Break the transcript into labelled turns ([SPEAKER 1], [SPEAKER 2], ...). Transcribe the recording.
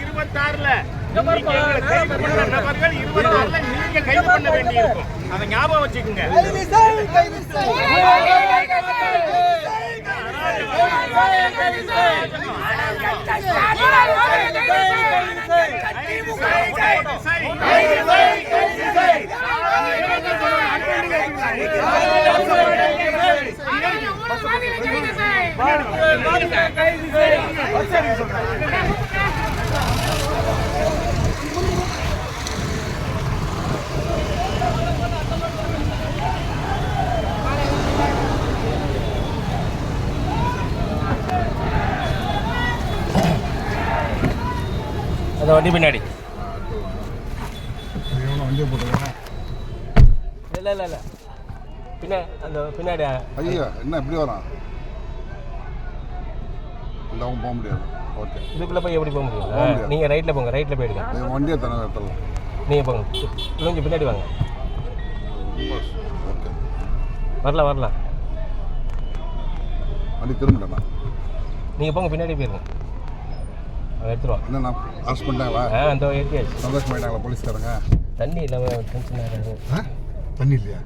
[SPEAKER 1] இருபத்தாறுல. நபர்கள் இருபத்தாறுல நீங்க கைது பண்ண வேண்டியிருக்கும் அதை ஞாபகம் வச்சுக்கோங்க கைது செய்ய அந்த வண்டி பின்னாடி.
[SPEAKER 2] வண்டியை போட்டுருக்கேன்
[SPEAKER 1] இல்லை இல்லை இல்லை. பின்ன அந்த பின்னாடி.
[SPEAKER 2] ஐயா என்ன எப்படி வரான்? இல்லை அவன் போக முடியாது. ஓகே.
[SPEAKER 1] இதுக்குள்ளே போய் எப்படி போக முடியும். நீங்கள் ரைட்டில் போங்க ரைட்டில் போயிடுங்க.
[SPEAKER 2] வண்டியை தர இடத்துல
[SPEAKER 1] நீங்கள் போங்க. கொஞ்சம் பின்னாடி வாங்க.
[SPEAKER 2] ஓகே.
[SPEAKER 1] வரலாம் வரலாம்.
[SPEAKER 2] வண்டி திரும்பிட்டேண்ணா
[SPEAKER 1] நீங்கள் போங்க பின்னாடி போயிருங்க. எடுத்துருவான்
[SPEAKER 2] என்னண்ணா அரெஸ்ட் பண்ணிட்டாங்களா?
[SPEAKER 1] ஆ அந்த ஏரியாச்சு
[SPEAKER 2] சந்தோஷமாயிட்டாங்களா போலீஸ்காரங்க?
[SPEAKER 1] தண்ணி இல்லாமல் டென்ஷன் ஆகாது
[SPEAKER 2] ஆ? தண்ணி இல்லையா?